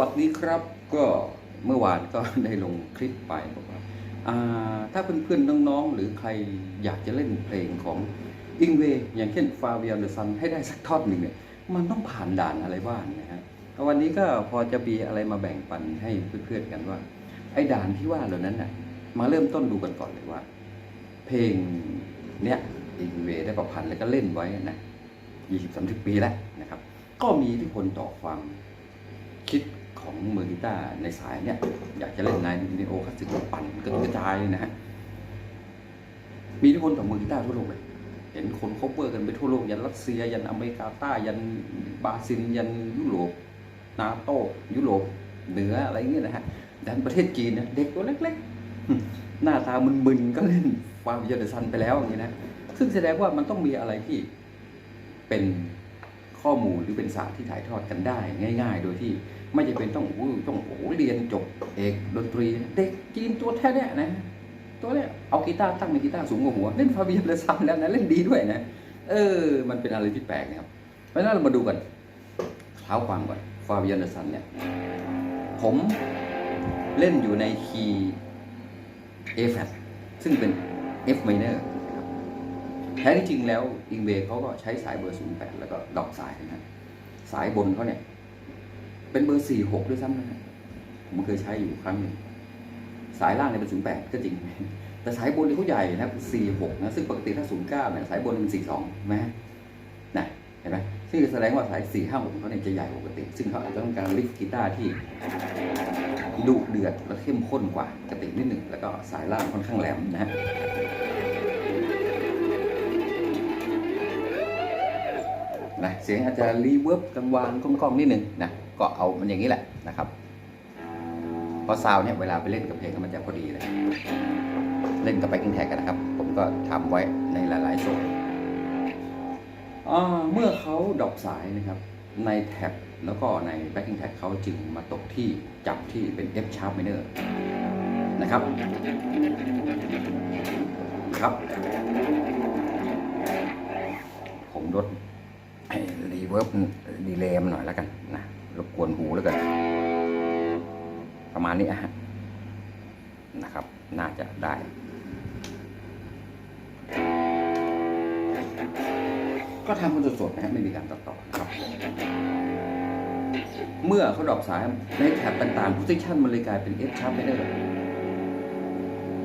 วัสดีครับ ก็เมื่อวานก็ได้ลงคลิปไปบอกว่าถ้าเพื่อนๆน้องๆ หรือใครอยากจะเล่นเพลงของอิงเวอย่างเช่นฟาเวียเดอซันให้ได้สักทอดหนึ่งเนี่ยมันต้องผ่านด่านอะไรบ้างนะฮะวันนี้ก็พอจะมีอะไรมาแบ่งปันให้เพื่อนๆกันว่า ไอ้ด่านที่ว่าเหล่านั้นน่ะมาเริ่มต้นดูกันก่อนเลยว่า เพลงเนี้ยอิงเวได้ประพันธ์แล้วก็เล่นไว้นะยี่สิบสามสิบปีแล้วนะครับ ก็มีอิที่พลต่อความ คิดของมือกีตาร์ในสายเนี่ย อยากจะเล่นในนิโอคลาสสิกปั่นกระจายเลยนะฮะมีที่พลต่อมือกีตาร์ทั่วโลกเลย เห็นคนคบเวอร์กันไปทั่วโลก ยันรัสเซีย ยันอเมริกาใต้ยันบราซิลยันยุโรปนาโตยุโรปเหนืออะไรเงี้ยนะฮะยันประเทศจีนเนี่ยเด็กตัวเล็กๆ หน้าตามึนๆ ก็เล่นฟาร์มเยอร์เดซันไปแล้วอย่างนี้นะ ซึ่งแสดงว่ามันต้องมีอะไรที่เป็นข้อมูลหรือเป็นศาสตร์ที่ถ่ายทอดกันได้ง่าย ๆ โดยที่ ไม่จำเป็นต้องอู้ต้องโอ้เรียนจบเอกดนตรี เด็กจีนตัวแท้เนี่ยนะตัวเนี้ยเอากีตาร์ตั้งเป็นกีตาร์สูงกว่าหัวเล่นฟาเบียร์เลซันแล้วนะเล่นดีด้วยนะเออ มันเป็นอะไรที่แปลกนะครับเพราะนั้นเรามาดูกันเท้าความก่อนฟาเบียร์เลซันเนี่ยผมเล่นอยู่ในคีย์ A flat ซึ่งเป็น F minor นะครับแท้ที่จริงแล้วอิงเวเขาก็ใช้สายเบอร์ 08 แล้วก็ดอกสายนะสายบนเขาเนี่ย เป็นเบอร์46ด้วยซ้ำนะฮะผมเคยใช้อยู่ครั้งหนึ่งสายล่างเนี่ยเป็น08ก็จริง แต่สายบนนี่เขาใหญ่นะครับ46นะซึ่งปกติถ้า09เนี่ยสายบนเป็น42ไหมนะเห็นไหมซึ่งแสดงว่าสาย456เขาเนี่ยจะใหญ่กว่าปกติ ซึ่งเขาอาจจะต้องการลิฟต์กีตาร์ที่ดุเดือดและเข้มข้นกว่าปกตินิดหนึ่งแล้วก็สายล่างค่อนข้างแหลมนะฮะนะเสียงอาจจะรีเวิร์บกังวานกล้องๆนิดหนึ่งนะ ก็เอามันอย่างนี้แหละนะครับเพราะซาวด์เนี่ยเวลาไปเล่นกับเพลงมันจะพอดีเลย เล่นกับแบ็กกิ้งแท็กกันนะครับ ผมก็ทำไว้ในหลายๆโซนเมื่อเขาดอกสายนะครับ ในแท็บแล้วก็ใน backing tag เขาจึงมาตกที่จับที่เป็น F sharp minor นะครับ ครับ ผมลดรีเวิร์บดีเลย์มหน่อยแล้วกันนะ รบกวนหูแล้วกัน ประมาณนี้ฮะนะครับ น่าจะได้ก็ทำกันสดๆนะครับไม่มีการตัดต่อนะครับ เมื่อเขาดรอปสายในแถบต่างๆ position มันเลยกลายเป็น F sharp minor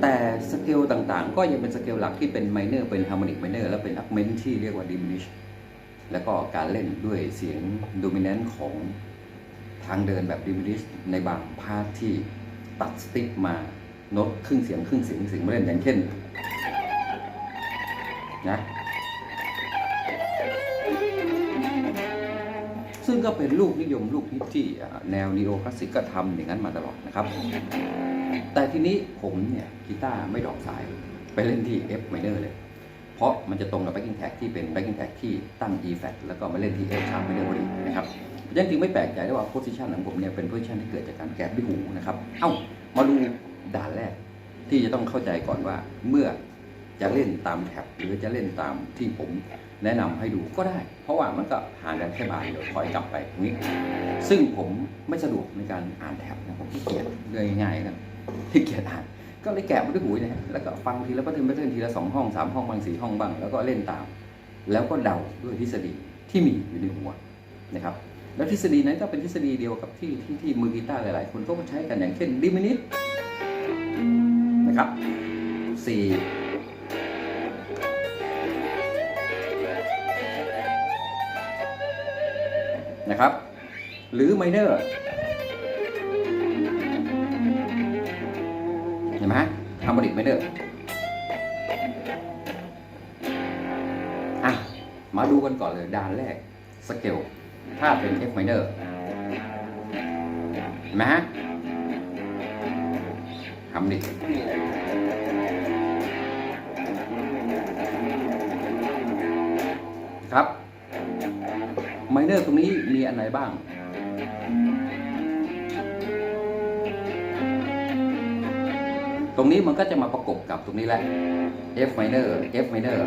แต่สเกลต่างๆ ก็ยังเป็นสเกลหลักที่เป็น minor เป็น harmonic minor และเป็น augment ที่เรียกว่า diminish แล้วก็การเล่นด้วยเสียง dominant ของ ทางเดินแบบ diminish ในบางพาร์ทที่ตัดสติ๊กมาโน้ตครึ่งเสียงครึ่งเสียงเสียงมาเล่นอย่างเช่นนะซึ่งก็เป็นลูกนิยมลูกฮิที่แนวนีโอคลาสสิกก็ทำอย่างนั้นมาตลอดนะครับ แต่ทีนี้ผมเนี่ยกีตาร์ไม่ดอกสายไปเล่นที่ F minor เลย เพราะมันจะตรงกับ backing tag ที่เป็น backing tag ที่ตั้ง E flat แล้วก็มาเล่นที่ F sharp minor พอดีนะครับ ยังจริงไม่แปลกใจได้ว่า position ของผมเนี่ยเป็น position ที่เกิดจากการแกะด้วยหูนะครับ เอ้ามาดูด่านแรกที่จะต้องเข้าใจก่อนว่าเมื่อจะเล่นตามแท็บหรือจะเล่นตามที่ผมแนะนำให้ดูก็ได้ เพราะว่ามันก็ห่างกันแค่บานเดียวถอยกลับไปตรงนี้ ซึ่งผมไม่สะดวกในการอ่านแท็บนะผมขี้เกียจเรื่องง่ายๆนะขี้เกียจอ่านก็เลยแกะมาด้วยหูนะฮะแล้วก็ฟังทีละพัฒนพัฒนทีละสองห้องสามห้องบางสี่ห้องบ้างแล้วก็เล่นตาม แล้วก็เดาด้วยทฤษฎีที่มีอยู่ในหัวนะครับ แล้วทฤษฎีนั้นก็เป็นทฤษฎีเดียวกับที่ที่ที่มือกีตาร์หลายๆ คนก็ใช้กันอย่างเช่นดิมินิสนะครับสี่นะครับ หรือไมเนอร์เห็นไหมฮาร์โมนิกไมเนอร์อะมาดูกันก่อนเลยด่านแรกสเกล ถ้าเป็น F minor เห็นไหมฮะฮาร์โมนิกครับไมเนอร์ตรงนี้มีอันไหนบ้าง ตรงนี้มันก็จะมาประกบกับตรงนี้แหละ F minor F minor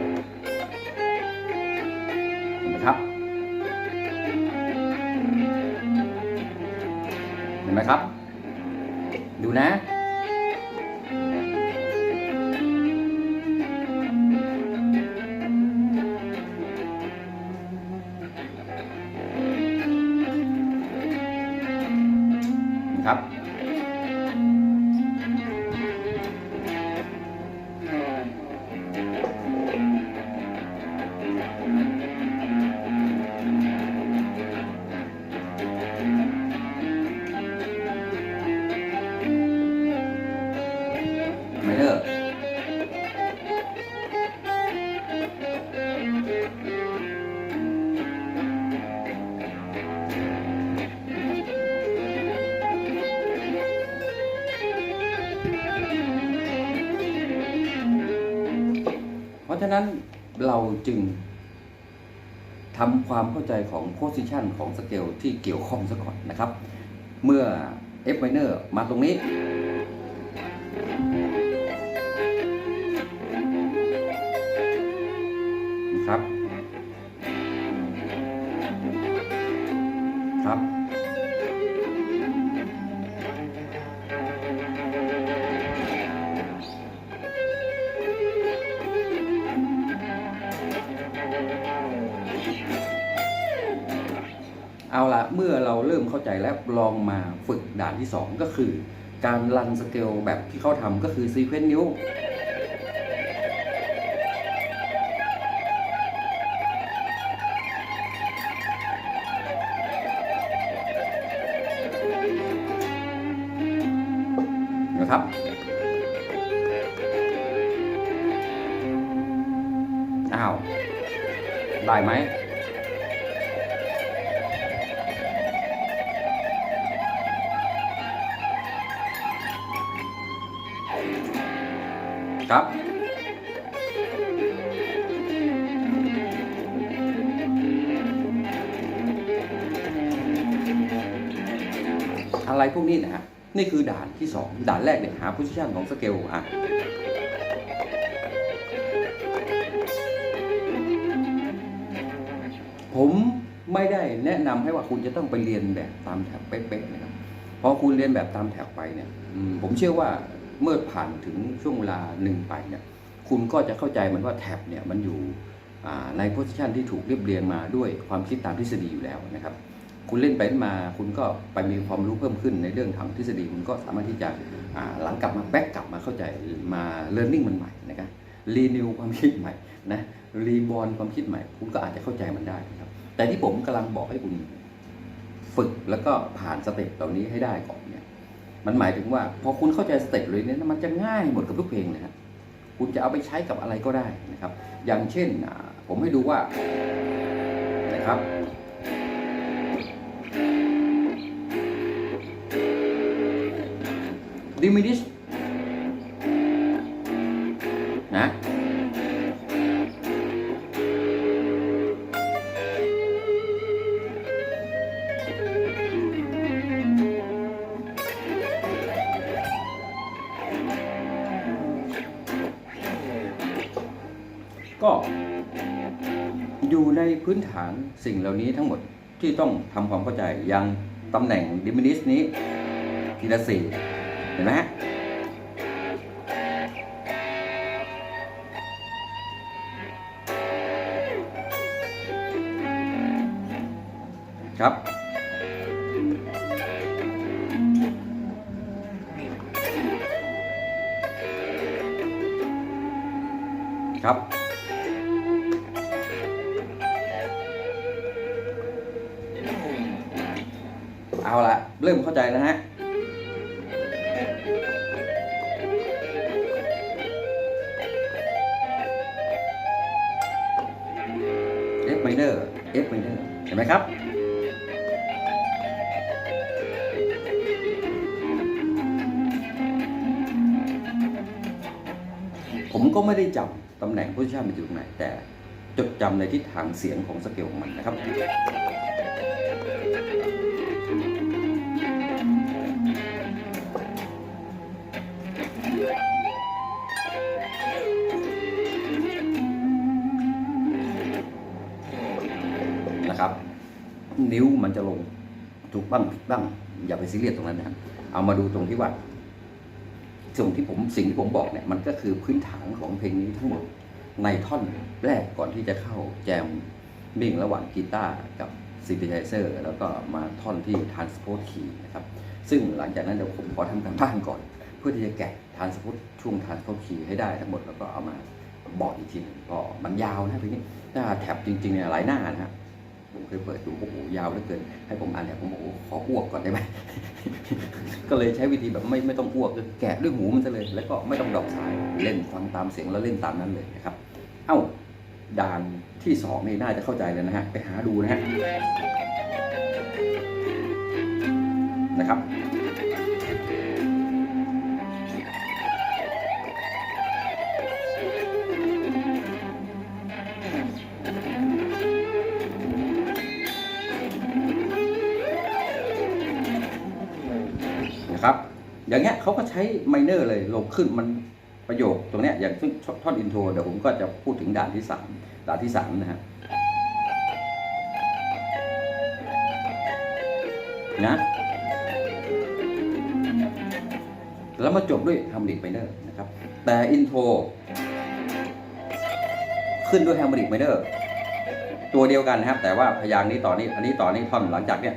นะครับ ดูนะ จึงทำความเข้าใจของโพสิชันของสเกลที่เกี่ยวข้องซะก่อนนะครับ เมื่อ F minor มาตรงนี้ เอาละเมื่อเราเริ่มเข้าใจแล้วลองมาฝึกด่านที่ 2 ก็คือ การรันสเกลแบบที่เขาทำก็คือซีเควนต์นิ้ว อะไรพวกนี้นะฮะนี่คือด่านที่2ด่านแรกเนี่ยหา position ของสเกลอะผมไม่ได้แนะนำให้ว่าคุณจะต้องไปเรียนแบบตามแถบเป๊ะๆนะครับพอคุณเรียนแบบตามแถบไปเนี่ยผมเชื่อว่าเมื่อผ่านถึงช่วงเวลาหนึ่งไปเนี่ยคุณก็จะเข้าใจมันว่าแท็บเนี่ยมันอยู่ในโพสิชันที่ถูกเรียบเรียงมาด้วยความคิดตามทฤษฎีอยู่แล้วนะครับ คุณเล่นไปเล่นมา คุณก็ไปมีความรู้เพิ่มขึ้นในเรื่องทางทฤษฎีคุณก็สามารถที่จะหลังกลับมาแบ็กกลับมาเข้าใจมาเรียนรู้มันใหม่นะครับรีนิวความคิดใหม่นะรีบอลความคิดใหม่ คุณก็อาจจะเข้าใจมันได้นะครับ แต่ที่ผมกำลังบอกให้คุณฝึกแล้วก็ผ่านสเต็ปเหล่านี้ให้ได้ก่อนเนี่ย มันหมายถึงว่าพอคุณเข้าใจสเต็ปเลยเนี่ยมันจะง่ายหมดกับทุกเพลงเลยครับคุณจะเอาไปใช้กับอะไรก็ได้นะครับ อย่างเช่นผมให้ดูว่านะครับ diminish นะก็อยู่ในพื้นฐานสิ่งเหล่านี้ทั้งหมดที่ต้องทำความเข้าใจอย่างตำแหน่ง diminish นี้ทีละสี่เห็นไหมฮะครับ ครับ เอาละเริ่มเข้าใจแล้วฮะ ตำแหน่งโพซิชันมันอยู่ตรงไหน แต่จดจำในทิศทางเสียงของสเกลของมันนะครับนะครับ นิ้วมันจะลงถูกบ้างผิดบ้าง อย่าไปซีเรียสตรงนั้นนะครับเอามาดูตรงที่ว่า ส่วนที่ผมสิ่งที่ผมบอกเนี่ยมันก็คือพื้นฐานของเพลงนี้ทั้งหมดในท่อนแรกก่อนที่จะเข้าแจมมิ่งระหว่างกีตาร์กับซินธิไทเซอร์แล้วก็มาท่อนที่ transpose key นะครับซึ่งหลังจากนั้นเดี๋ยวผมขอทำการบ้านก่อน เพื่อที่จะแกะ transpose ช่วง transpose key ให้ได้ทั้งหมดแล้วก็เอามาบอกอีกทีหนึงก็มันยาวนะเพลงนี้ถ้าแท็บจริงๆเนี่ยหลายหน้านะฮะ ผมเคยเปิดดูโอ้โหยาวเหลือเกิน ให้ผมอ่านเนี่ยผมบอกโอ้ขออ้วกก่อนได้ไหม ก็เลยใช้วิธีแบบไม่ไม่ต้องอ้วกคือแกะด้วยหูมันซะเลย แล้วก็ไม่ต้องดอกสายเล่นฟังตามเสียงแล้วเล่นตามนั้นเลยนะครับ เอ้าด่านที่สองนี่น่าจะเข้าใจเลยนะฮะ ไปหาดูนะฮะนะครับ ใช้ไมเนอร์เลยลงขึ้นมันประโยคตรงเนี้ยอย่างซึ่งท่อนอินโทรเดี๋ยวผมก็จะพูดถึงด่านที่สามด่านที่สามนะฮะนะแล้วมาจบด้วยฮาร์มนิกไมเนอร์นะครับ แต่อินโทรขึ้นด้วยฮาร์มนิกไมเนอร์ตัวเดียวกันนะครับ แต่ว่าพยางค์นี้ต่อนี้ อันนี้ต่อนี้ท่อนหลังจากเนี้ย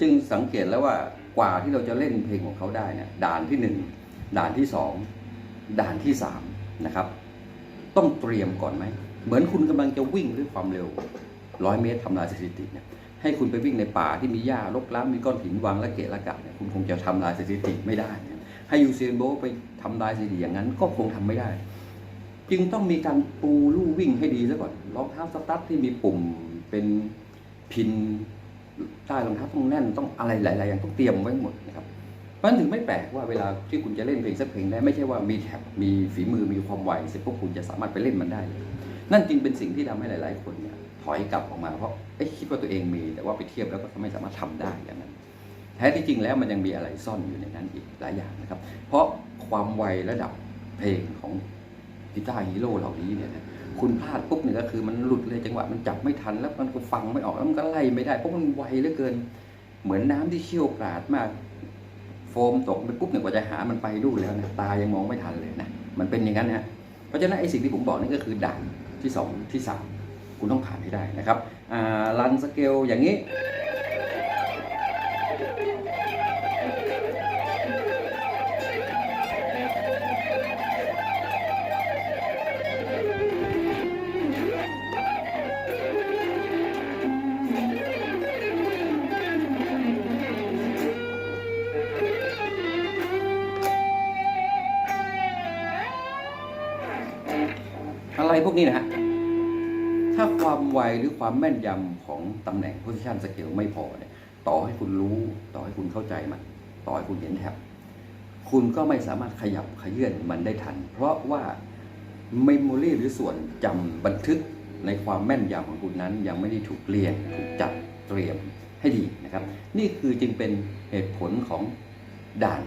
จึงสังเกตแล้วว่ากว่าที่เราจะเล่นเพลงของเขาได้เนี่ยด่านที่หนึ่งด่านที่สองด่านที่สามนะครับต้องเตรียมก่อนไหม เหมือนคุณกำลังจะวิ่งด้วยความเร็วร้อยเมตรทำลายสถิติเนี่ยให้คุณไปวิ่งในป่าที่มีหญ้ารกร้างมีก้อนหินวางและเกะระกะเนี่ยคุณคงจะทำลายสถิติไม่ได้ ให้ยูเซนโบไปทำลายสถิติอย่างนั้นก็คงทำไม่ได้ จึงต้องมีการปูลู่วิ่งให้ดีซะก่อนรองเท้าสตั๊ดที่มีปุ่มเป็นพิน ใต้รองเท้าต้องแน่นต้องอะไรหลายๆอย่างต้องเตรียมไว้หมดนะครับเพราะฉะนั้นถึงไม่แปลกว่าเวลาที่คุณจะเล่นเพลงสักเพลงได้ไม่ใช่ว่ามีแท็บมีฝีมือมีความไวเสร็จพวกคุณจะสามารถไปเล่นมันได้เลยนั่นจึงเป็นสิ่งที่ทำให้หลาย ๆ คนเนี่ยถอยกลับออกมาเพราะเอ๊ะคิดว่าตัวเองมี แต่ว่าไปเทียบแล้วก็ไม่สามารถทำได้อย่างนั้นแท้ที่จริงแล้วมันยังมีอะไรซ่อนอยู่ในนั้นอีกหลายอย่างนะครับ เพราะความไวระดับเพลงของกีตาร์ฮีโร่เหล่านี้เนี่ยนะ คุณพลาดปุ๊บเนี่ยก็คือมันหลุดเลยจังหวะมันจับไม่ทันแล้วมันก็ฟังไม่ออกแล้วมันก็ไล่ไม่ได้เพราะมันไวเหลือเกิน เหมือนน้ำที่เชี่ยวกราดมาก โฟมตกไปปุ๊บเนี่ยกว่าจะหามันไปดูแล้วนะตายังมองไม่ทันเลยนะมันเป็นอย่างนั้นนะเพราะฉะนั้นไอ้สิ่งที่ผมบอกนี่ก็คือด่านที่สองที่สามคุณต้องผ่านให้ได้นะครับรันสเกลอย่างนี้ นี้นะฮะถ้าความไวหรือความแม่นยำของตำแหน่ง position scale ไม่พอเนี่ยต่อให้คุณรู้ต่อให้คุณเข้าใจมัน ต่อให้คุณเห็นแท็บคุณก็ไม่สามารถขยับขยื่นมันได้ทัน เพราะว่า memory หรือส่วนจำบันทึกในความแม่นยำของคุณนั้น ยังไม่ได้ถูกเรียงถูกจัดเตรียมให้ดีนะครับ นี่คือจึงเป็นเหตุผลของด่าน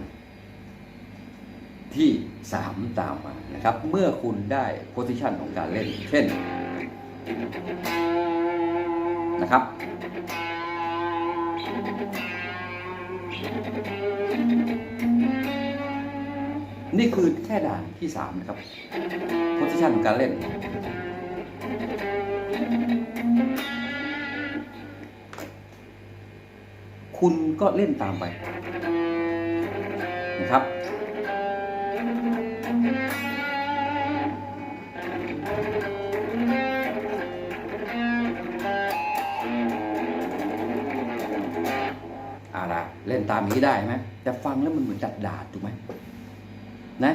ที่ 3 ตามมานะครับ เมื่อคุณได้โพสิชันของการเล่น เช่นนะครับ นี่คือแค่ด่านที่ 3 นะครับโพสิชันของการเล่น คุณก็เล่นตามไปนะครับ เล่นตามนี้ได้ไหมแต่ฟังแล้วมันเหมือนดัดดาดถูกไหมนะ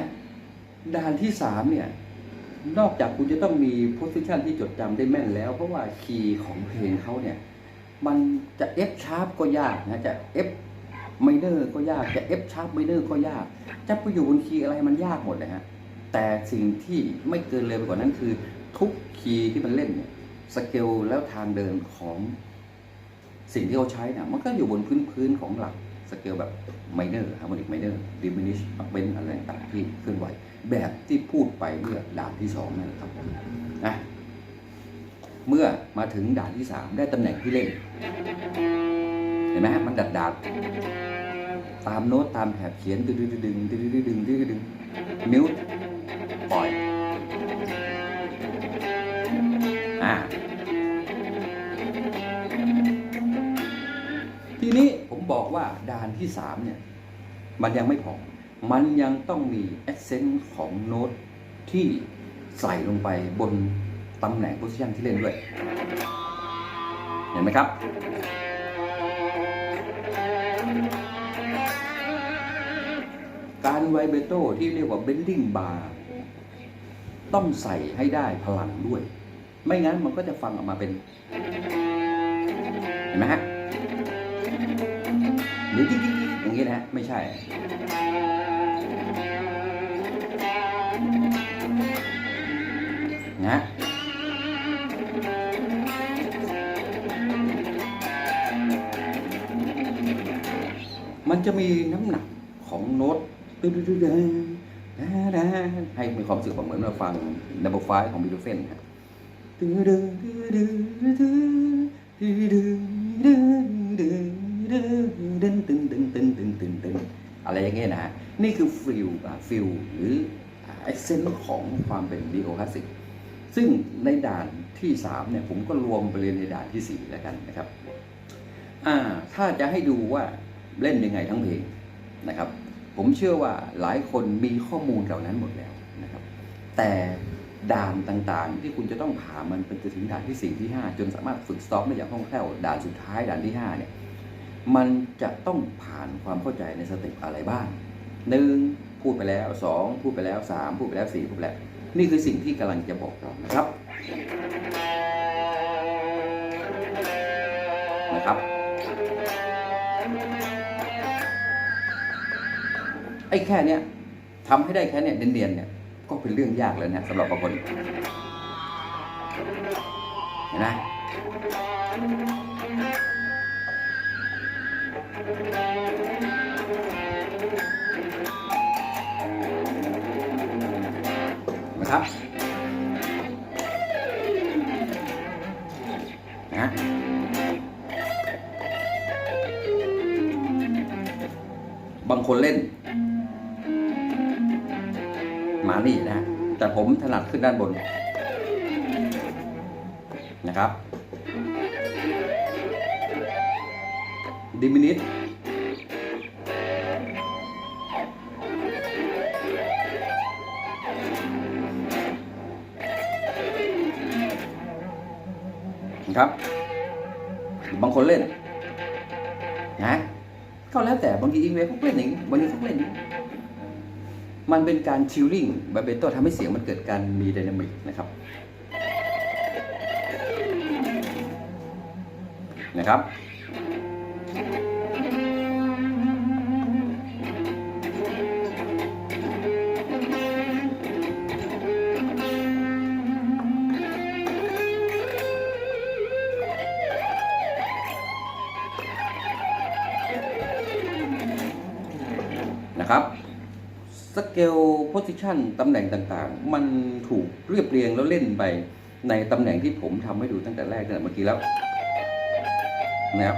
ด่านที่สามเนี่ย นอกจากคุณจะต้องมีโพสิชันที่จดจำได้แม่นแล้ว เพราะว่าคีย์ของเพลงเขาเนี่ย มันจะเอฟชาร์ปก็ยากนะจะเอฟไมเนอร์ก็ยากจะเอฟชาร์ปไมเนอร์ก็ยาก จะไปอยู่บนคีย์อะไรมันยากหมดเลยฮะแต่สิ่งที่ไม่เกินเลยไปกว่านั้นคือ ทุกคีย์ที่มันเล่นเนี่ยสเกลแล้วทางเดินของ สิ่งที่เขาใช้เนี่ยมันก็อยู่บนพื้นพื้นของหลักสเกลแบบไมเนอร์ฮาร์โมนิกไมเนอร์ดิมินิชเบนอะไรต่างๆที่เคลื่อนไหว แบบที่พูดไปเมื่อด่านที่สองนั่นแหละครับนะเมื่อมาถึงด่านที่สามได้ตำแหน่งที่เล่น เห็นไหมฮะมันดัดดัดตามโน้ตตามแถบเขียนดึงดึงดึงดึงดึงดึงดึงดึงมิวปล่อยอ่า บอกว่าด่านที่สามเนี่ย มันยังไม่พอ มันยังต้องมีเอเซนต์ของโน้ตที่ใส่ลงไปบนตำแหน่งโพสิชันที่เล่นด้วย เห็นไหมครับ การไวเบโตที่เรียกว่าเบนดิ้งบาร์ต้องใส่ให้ได้พลังด้วย ไม่งั้นมันก็จะฟังออกมาเป็น เห็นไหมฮะ หรือกิ๊กกิ๊กอย่างเงี้ยนะไม่ใช่ นะมันจะมีน้ำหนักของโน้ตตึ๊ดตึ๊ดตึ๊ดให้มีความรู้สึกเหมือนเราฟังดับเบิลไฟของบิลเฟนครับตึ๊ดตึ๊ดตึ๊ดตึ๊ดตึ๊ดตึ๊ด ดึงตึงตึงตึงตึงตึงตึงอะไรอย่างเงี้ยนะฮะนี่คือฟิลฟิลหรือเอเซนต์ของความเป็นดีโอคลาสสิกซึ่งในด่านที่3เนี่ยผมก็รวมไปเรียนในด่านที่ 4 แล้วกันนะครับอ่าถ้าจะให้ดูว่าเล่นยังไงทั้งเพลงนะครับ ผมเชื่อว่าหลายคนมีข้อมูลเหล่านั้นหมดแล้วนะครับ แต่ด่านต่างๆ ที่คุณจะต้องผ่านมันเป็นจะถึงด่านที่สี่ที่ 5 จนสามารถฝึกสต็อมได้อย่างคล่องแคล่วด่านสุดท้ายด่านที่5เนี่ย มันจะต้องผ่านความเข้าใจในสเต็ปอะไรบ้างหนึ่งพูดไปแล้วสองพูดไปแล้วสามพูดไปแล้วสี่พูดไปแล้วนี่คือสิ่งที่กำลังจะบอกเรานะครับนะครับไอ้แค่เนี้ยทำให้ได้แค่เนี้ยเนียนๆเนี่ยก็เป็นเรื่องยากแล้วนะสำหรับบางคนเห็นไหม นะครับนะบางคนเล่น มานี่นะ แต่ผมถนัดขึ้นด้านบน นะครับดิมินิต คนเล่นนะก็แล้วแต่บางทีอิงเวฟเขาเล่นอย่างนี้บางทีเขาเล่นอย่างนี้มันเป็นการชิลลิ่งบาเบโตทำให้เสียงมันเกิดการมีไดนามิกนะครับนะครับ เกลโพสิชันตำแหน่งต่างๆ มันถูกเรียบเรียงแล้วเล่นไปในตำแหน่งที่ผมทำให้ดูตั้งแต่แรกตั้งแต่เมื่อกี้แล้วนะครับ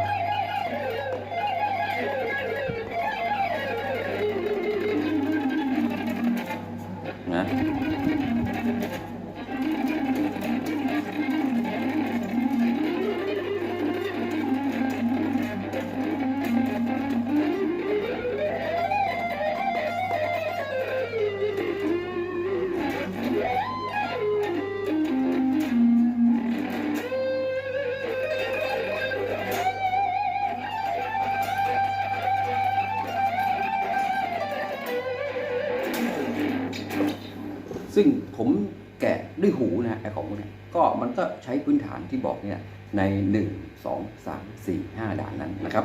ซึ่งผมแกะด้วยหูนะฮะไอ้ของพวกเนี้ยก็มันก็ใช้พื้นฐานที่บอกเนี่ยใน 1 2 3 4 5 ด่านนั้นนะครับ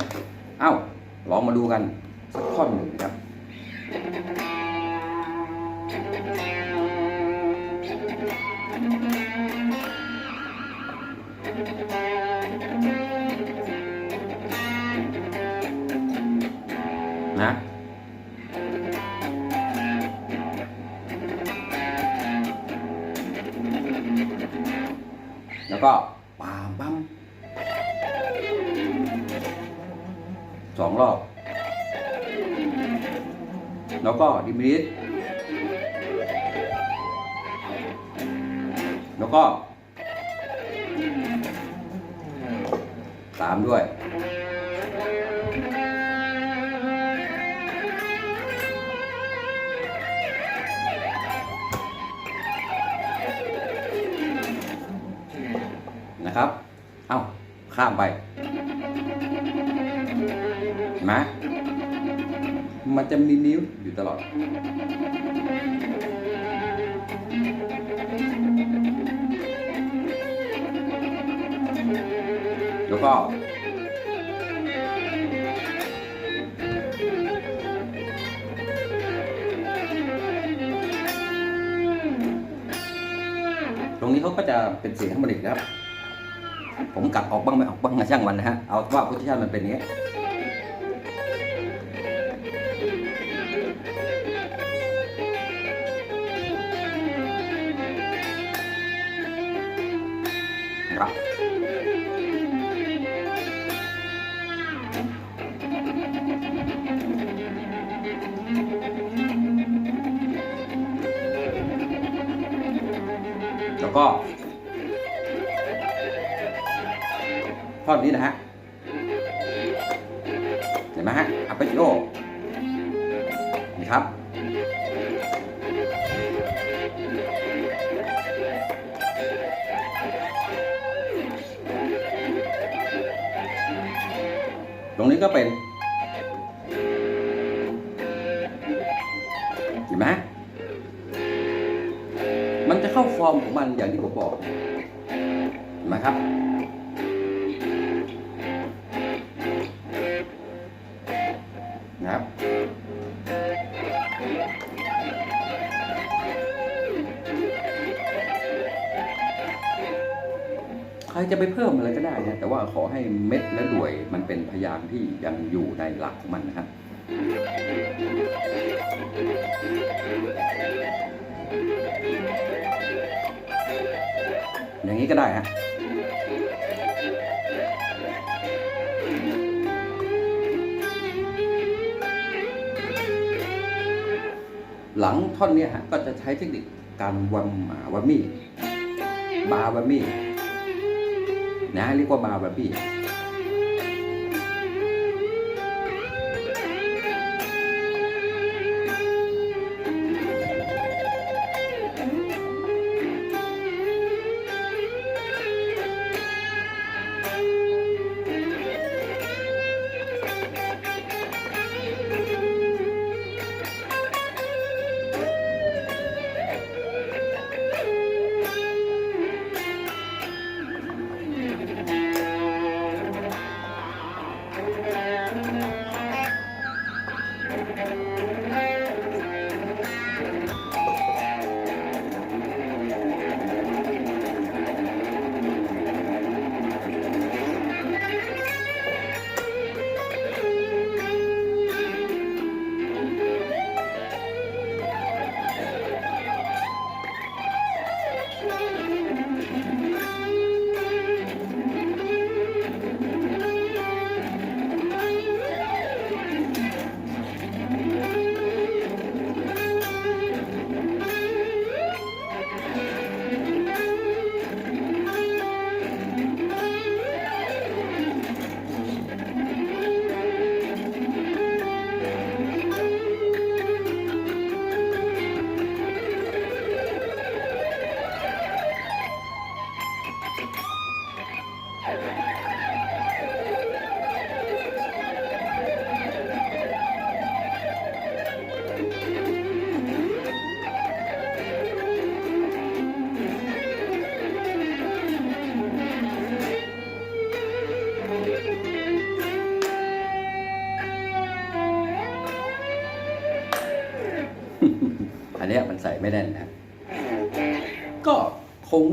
เอ้าลองมาดูกัน ก็ปามปั๊มสองรอบ แล้วก็ดิมิทแล้วก็ตามด้วย นะครับ เอ้าข้ามไปเห็นไหมมันจะมีนิ้วอยู่ตลอด แล้วก็ ตรงนี้เขาก็จะเป็นเสียงธรรมดิกนะครับ ผมกัดออกบ้างไม่ออกบ้างนะช่างมันนะฮะเอาว่าพุทธิชาติมันเป็นอย่างนี้ อนนี้นะฮะ เห็นไหมฮะอัปเปจิโอนี่ครับ ตรงนี้ก็เป็นเห็นไหมมันจะเข้าฟอร์มของมันอย่างที่ผมบอกเห็นไหมครับ จะไปเพิ่มอะไรก็ได้นะแต่ว่าขอให้เม็ดและหน่วยมันเป็นพยางค์ที่ยังอยู่ในหลักของมันนะครับอย่างนี้ก็ได้ฮะหลังท่อนนี้ฮะก็จะใช้เทคนิคการวัมอ่าวัมมี่บาวัมมี่ นะเรี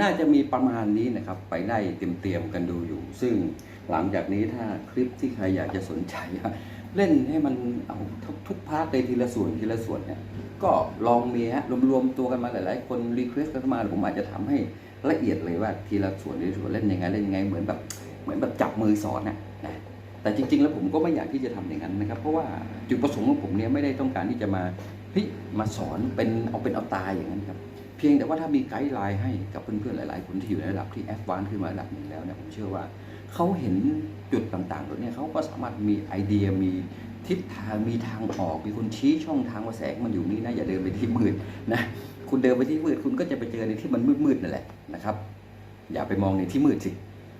น่าจะมีประมาณนี้นะครับ ไปไล่เตรียมๆกันดูอยู่ ซึ่งหลังจากนี้ถ้าคลิปที่ใครอยากจะสนใจ เล่นให้มันเอาทุกทุกพาร์ทเลยทีละส่วนทีละส่วนเนี่ยก็ลองมีฮะรวมๆตัวกันมาหลายๆ คนรีเควสต์กันมาผมอาจจะทำให้ละเอียดเลยว่าทีละส่วนทีละส่วนเล่นยังไงเล่นยังไงเหมือนแบบเหมือนแบบจับมือสอนนะนะแต่จริง ๆ แล้วผมก็ไม่อยากที่จะทำอย่างนั้นนะครับ เพราะว่าจุดประสงค์ของผมเนี่ยไม่ได้ต้องการที่จะมาเฮ้ยมาสอนเป็นเอาเป็นเอาตายอย่างนั้นครับ เพียงแต่ว่าถ้ามีไกด์ไลน์ให้กับเพื่อนๆหลาย ๆ คนที่อยู่ในระดับที่แอดวานซ์ขึ้นมาระดับหนึ่งแล้วเนี่ยผมเชื่อว่าเขาเห็นจุดต่างๆตรงนี้ยเขาก็สามารถมีไอเดียมีทิศทางมีทางออกมีคนชี้ช่องทางว่าแสงมันอยู่นี่นะอย่าเดินไปที่มืดนะคุณเดินไปที่มืดคุณก็จะไปเจอในที่มันมืดๆนั่นแหละนะครับ อย่าไปมองในที่มืดสิ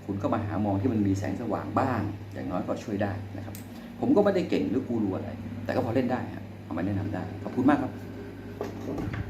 คุณก็มาหามองที่มันมีแสงสว่างบ้าง อย่างน้อยก็ช่วยได้นะครับ ผมก็ไม่ได้เก่งหรือกูรู้อะไรแต่ก็พอเล่นได้ฮะเอามาแนะนำได้ขอบคุณมากครับ